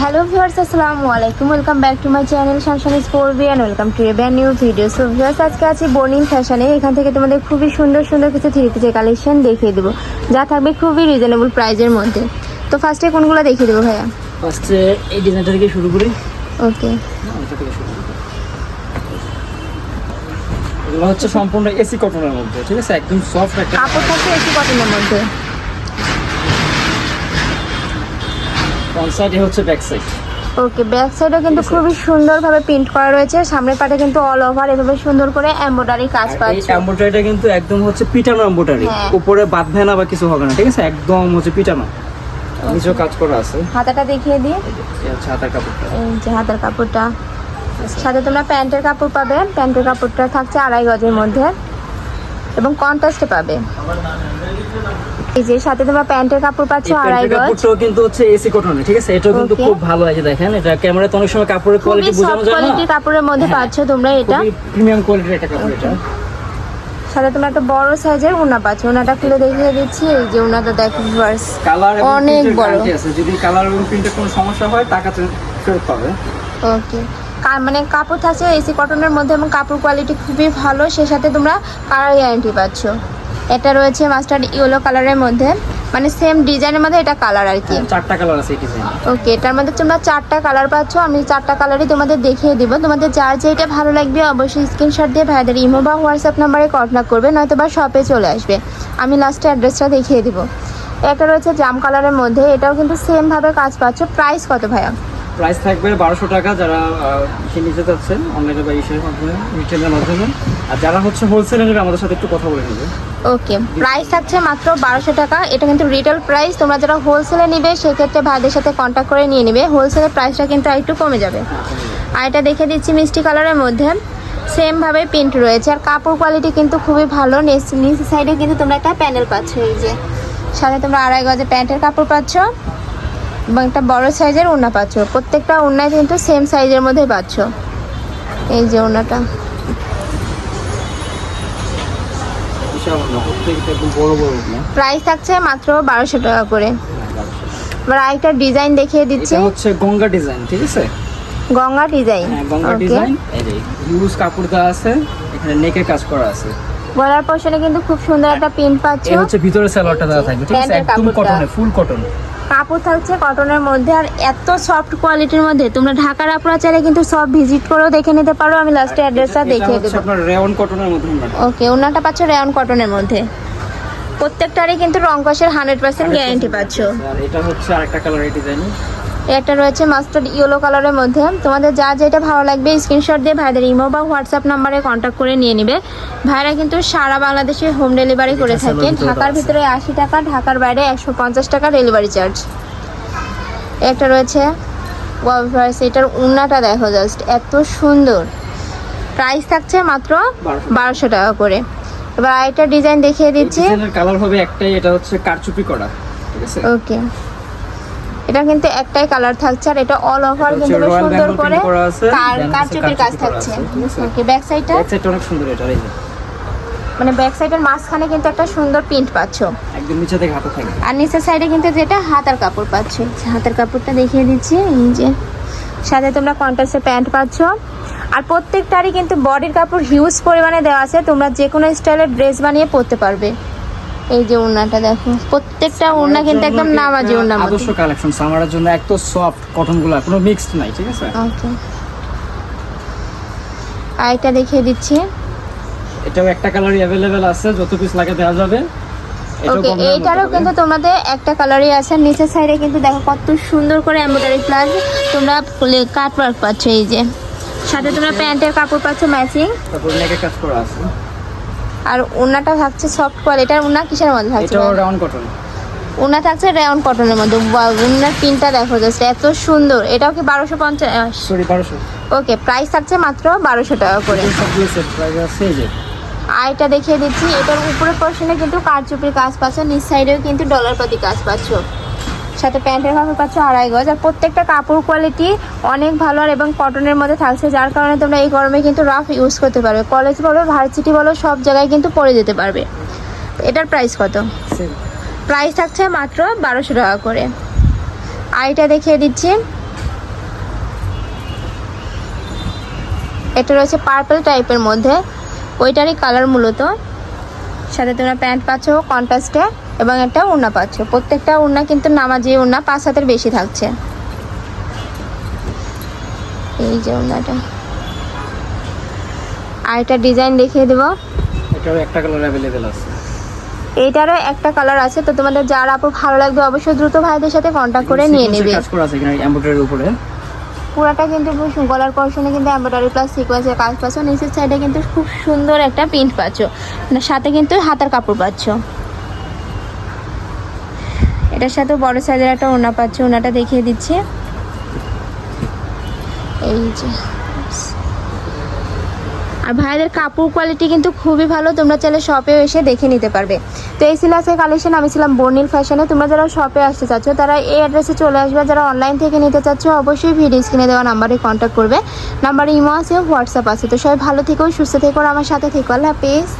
Hello viewers আসসালামু আলাইকুম welcome back to my channel Shamsani স্পোর্বি and welcome to a brand new video so viewers আজকে আছি burning ফ্যাশনে এখান থেকে তোমাদের খুবই সুন্দর সুন্দর কিছু থ্রি পিসের কালেকশন দেখিয়ে দেবো যা থাকবে খুবই রিজনেবল প্রাইজের মধ্যে। তো ফার্স্টে কোনগুলো দেখিয়ে দেবো ভাইয়া? ফার্স্টে এই ডিজাইনটা থেকে শুরু করি। ওকে এগুলো হচ্ছে সম্পূর্ণ এসি কটনের মধ্যে ঠিক আছে? একদম সফট একটা কাপড় থাকছে এসি কটনের মধ্যে। ফ্রন্ট সাইডে হচ্ছে ব্যাক সাইড ওকে ব্যাক সাইডে কিন্তু খুবই সুন্দরভাবে প্রিন্ট করা রয়েছে। সামনের পাটে কিন্তু অল ওভার এভাবে সুন্দর করে এমব্রয়ডারি কাজ এই পাচ্ছে। এমব্রয়ডারিটা কিন্তু একদম হচ্ছে পিটানো এমব্রয়ডারি। উপরে বাঁধবে না বা কিছু হবে না ঠিক আছে? একদম হচ্ছে পিটানো নিচেও কাজ করা আছে। হাতাটা দেখিয়ে দিই। এই হাতার কাপড়টা। এই যে হাতের কাপড়টা। সাথে তোমরা প্যান্টের কাপড় পাবে। প্যান্টের কাপড়টা থাকছে আড়াই গজের মধ্যে। এবং কন্ট্রাস্টে পাবে। এই যে সাথে তোমরা প্যান্টের কাপড় পাচ্ছ আড়াই প্যান্টের গজ। কাপড়টাও কিন্তু হচ্ছে এসি কটনের ঠিক আছে? এটাও কিন্তু খুব ভালো আছে দেখেন এটা ক্যামেরাতে অনেক সময় কাপড়ের কোয়ালিটি বোঝানো যায় না? কোয়ালিটির কাপড়ের মধ্যে হ্যাঁ। পাচ্ছ তোমরা এটা। প্রিমিয়াম কোয়ালিটির একটা কাপড় এটা। সাথে তোমরা একটা বড় সাইজের পাচ্ছ। উনাটা খুলে দেখিয়ে দিচ্ছি এই যে উনাটা দেখো কালার অনেক বড়। গ্যারান্টি আছে। যদি কালার এবং প্রিন্টের কোনো সমস্যা হয় টাকা ফেরত পাবে। ওকে মানে কাপড় থাকছে এসি কটনের মধ্যে এবং কাপড় কোয়ালিটি খুবই ভালো। সেই সাথে তোমরা কালার গ্যারান্টি পাচ্ছ। এটা রয়েছে মাস্টার্ড ইয়েলো কালারের মধ্যে। মানে সেম ডিজাইনের মধ্যে এটা কালার আর কি। চারটা কালার আছে ওকে এটার মধ্যে তোমরা চারটা কালার পাচ্ছ। আমি চারটা কালারই তোমাদের দেখিয়ে দিব। তোমাদের যার যেটা ভালো লাগবে অবশ্যই স্ক্রিনশট দিয়ে ভাইদের ইমো বা হোয়াটসঅ্যাপ নাম্বারে কন্ট্যাক্ট করবে নয়তো বা শপে চলে আসবে। আমি লাস্টে অ্যাড্রেসটা দেখিয়ে দিব। একটা রয়েছে জাম কালারের মধ্যে। এটাও কিন্তু সেমভাবে কাজ পাচ্ছ। প্রাইস কত ভাইয়া? প্রাইস থাকবে বারোশো টাকা যারা নিতে চাচ্ছেন অনলাইনে বা ইসের মাধ্যমে রিটেলের মাধ্যমে। আর যারা হচ্ছে হোলসেলে নেবে, আমাদের সাথে একটু কথা বলে নেবে। ওকে প্রাইস থাকছে মাত্র বারোশো টাকা। এটা কিন্তু রিটেল প্রাইস তোমরা যারা হোলসেলে নিবে, সেক্ষেত্রে ভাইদের সাথে কন্ট্যাক্ট করে নিয়ে নিবে। হোলসেলের প্রাইসটা কিন্তু একটু কমে যাবে। আর এটা দেখে দিচ্ছি মিষ্টি কালারের মধ্যে। সেমভাবে প্রিন্ট রয়েছে। আর কাপড় কোয়ালিটি কিন্তু খুবই ভালো। নিচ সাইডে কিন্তু তোমরা একটা প্যানেল পাচ্ছ। এই যে, সাথে তোমরা আড়াই গজে প্যান্টের কাপড় পাচ্ছ। এবং একটা বড় সাইজের ওড়না পাচ্ছ। প্রত্যেকটা ওড়নায় কিন্তু সেম সাইজের মধ্যে পাচ্ছ। এই যে না প্রাইস থাকছে মাত্র বারোশো টাকা করে। এবার আরেকটা ডিজাইন দেখিয়ে দিচ্ছি। হচ্ছে গঙ্গা ডিজাইন ঠিক আছে? গঙ্গা ডিজাইন হ্যাঁ গঙ্গা ডিজাইন এই যে ইউজ কাপড় দেওয়া আছে এখানে নেকের কাজ করা আছে। গলার পোর্শনে কিন্তু খুব সুন্দর একটা প্রিন্ট পাচ্ছ। এই হচ্ছে ভিতরে সালোয়ারটা দেওয়া থাকবে ঠিক আছে? একদম। কটনে ফুল কটন কাপড় থাকছে কটনের মধ্যে আর এত সফট কোয়ালিটির মধ্যে তোমরা ঢাকার আপনারা চাইলে কিন্তু সব ভিজিট করেও দেখে নিতে পারো। আমি লাস্টে অ্যাড্রেসটা দেখিয়ে দেবো। আপনার রেওয়ান কটনের মধ্যে ওকে ওনাটা পাচ্ছ রেয়ন কটনের মধ্যে। প্রত্যেকটারই কিন্তু রং কষের হান্ড্রেড পার্সেন্ট গ্যারেন্টি পাচ্ছ। আর এটা হচ্ছে আরেকটা কালার ডিজাইন একটা রয়েছে মাস্টার্ড ইয়েলো কালারের মধ্যে। তোমাদের যা যেটা ভালো লাগবে স্ক্রিনশট দিয়ে ভাইদের ইমো বা হোয়াটসঅ্যাপ নাম্বারে কন্ট্যাক্ট করে নিয়ে নিবে। ভাইরা কিন্তু সারা বাংলাদেশে হোম ডেলিভারি করে থাকে ঢাকার ভিতরে আশি টাকা ঢাকার বাইরে একশো পঞ্চাশ টাকা ডেলিভারি চার্জ একটা রয়েছে এটার উন্নাটা দেখো জাস্ট এত সুন্দর। প্রাইস থাকছে মাত্র বারোশো। টাকা করে। এবার আরেকটা ডিজাইন দেখিয়ে দিচ্ছি। কালার হবে একটাই এটা হচ্ছে কারচুপি করা ঠিক আছে? ওকে এটা কিন্তু একটাই কালার থাকছে আর এটা অল ওভার কিন্তু সুন্দর করে করা কারচুপির কাজ থাকছে। ওকে ব্যাক সাইডটা ব্যাক সাইডটা অনেক সুন্দর এটা এই যে। মানে ব্যাক সাইডের মাঝখানে কিন্তু একটা সুন্দর প্রিন্ট পাচ্ছ। একদম নিচে থেকে হাতে থাকবে আর নিচের সাইডে কিন্তু যেটা হাতার কাপড় পাচ্ছ। হাতের কাপড়টা দেখিয়ে দিচ্ছি এই যে। সাথে তোমরা কন্ট্রাস্টের প্যান্ট পাচ্ছ। আর প্রত্যেকটারই কিন্তু বডির কাপড় হিউজ পরিমাণে দেওয়া আছে। তোমরা যে কোনো স্টাইলের ড্রেস বানিয়ে পরতে পারবে। এই যে ওড়নাটা দেখো। প্রত্যেকটা ওড়না কিন্তু একদম নামাজি ওড়না আদর্শ কালেকশন সামারের জন্য এত সফট কটনগুলা কোনো মিক্সড নাই ঠিক আছে? ওকে আরেকটা দেখিয়ে দিচ্ছি। এটাও একটা কালারই অ্যাভেলেবেল আছে যত পিস লাগে দেওয়া যাবে। ওকে এইটারও কিন্তু তোমাদের একটা কালারই আছে নিচের সাইডে কিন্তু দেখো কত সুন্দর করে এমব্রয়ডারি প্লাস তোমরা কাট ওয়ার্ক পাচ্ছ এই যে। সাথে তোমরা প্যান্টের কাপড় পাচ্ছ ম্যাচিং তারপর নেকের কাজ করা আছে। আর ওনাটা থাকছে সফট কোয়ালিটির ওনা কিসের মধ্যে থাকছে এটাও রাউন্ড কটন ওনা থাকছে রেয়ন কটনের মধ্যে। ওনার পিনটা দেখো জাস্ট এত সুন্দর। এটাও কি বারোশো পঞ্চাশ সরি বারোশো। ওকে প্রাইস থাকছে মাত্র বারোশো টাকা করে। সবগুলো সেট প্রাইস আছে যে। আর এটা দেখিয়ে দিচ্ছি এটার উপরের পোর্শনে কিন্তু কারচুপির কাজ পাচ্ছ নিচ সাইডেও কিন্তু ডলার প্রতি কাজ পাচ্ছ। সাথে প্যান্টের কাপড় পাচ্ছ আড়াই গজ। আর প্রত্যেকটা কাপড় কোয়ালিটি অনেক ভালো আর এবং কটনের মধ্যে থাকছে যার কারণে তোমরা এই গরমে কিন্তু রাফ ইউজ করতে পারবে। কলেজ বলো ভার্সিটি বলো সব জায়গায় কিন্তু পরে যেতে পারবে। এটার প্রাইস কত? প্রাইস থাকছে মাত্র বারোশো টাকা করে। আইটা দেখিয়ে দিচ্ছি। এটা রয়েছে পার্পল টাইপের মধ্যে। ওইটারই কালার মূলত। সাথে তোমরা প্যান্ট পাচ্ছ কন্ট্রাস্টে এবং একটা ওড়না পাচ্ছ। প্রত্যেকটা ওড়না কিন্তু নামাজি ওড়না পাঁচ হাতের বেশি থাকছে। এই যে ওড়নাটা। আর এটা ডিজাইন দেখিয়ে দেবো। এটারও একটা কালার অ্যাভেলেবেল আছে। এইটারও একটা কালার আছে তো তোমাদের যার আপু ভালো লাগবে অবশ্যই দ্রুত ভাইদের সাথে কন্ট্যাক্ট করে নিয়ে নেবে। কাজ করা আছে এখানে এমব্রয়ডারির উপরে? পুরাটা কিন্তু গলার পর্শনে কিন্তু এমব্রয়ডারি প্লাস সিকোয়েন্সের কাজ পাচ্ছ। নিচের সাইডে কিন্তু খুব সুন্দর একটা প্রিন্ট পাচ্ছ। না, সাথে কিন্তু হাতার কাপড় পাচ্ছ। এটার সাথে বড় সাইজের একটা ওনা পাচ্ছ ওনাটা দেখিয়ে দিচ্ছি। এই যে আর ভাইদের কাপড় কোয়ালিটি কিন্তু খুবই ভালো, তোমরা চাইলে শপেও এসে দেখে নিতে পারবে। তো এই ছিল আজকে কালেকশন আমি ছিলাম বর্নিল ফ্যাশনে তোমরা যারা শপে আসতে চাচ্ছ, তারা এই অ্যাড্রেসে চলে আসবে। যারা অনলাইন থেকে নিতে চাচ্ছ, অবশ্যই ভিডিও স্ক্রিনে দেওয়া নাম্বারে কন্ট্যাক্ট করবে। নাম্বারে ইমো আছে হোয়াটসঅ্যাপ আছে। তো সবাই ভালো থেকো, সুস্থ থেকো আমার সাথে থেকো। আল্লাহ হাফেজ।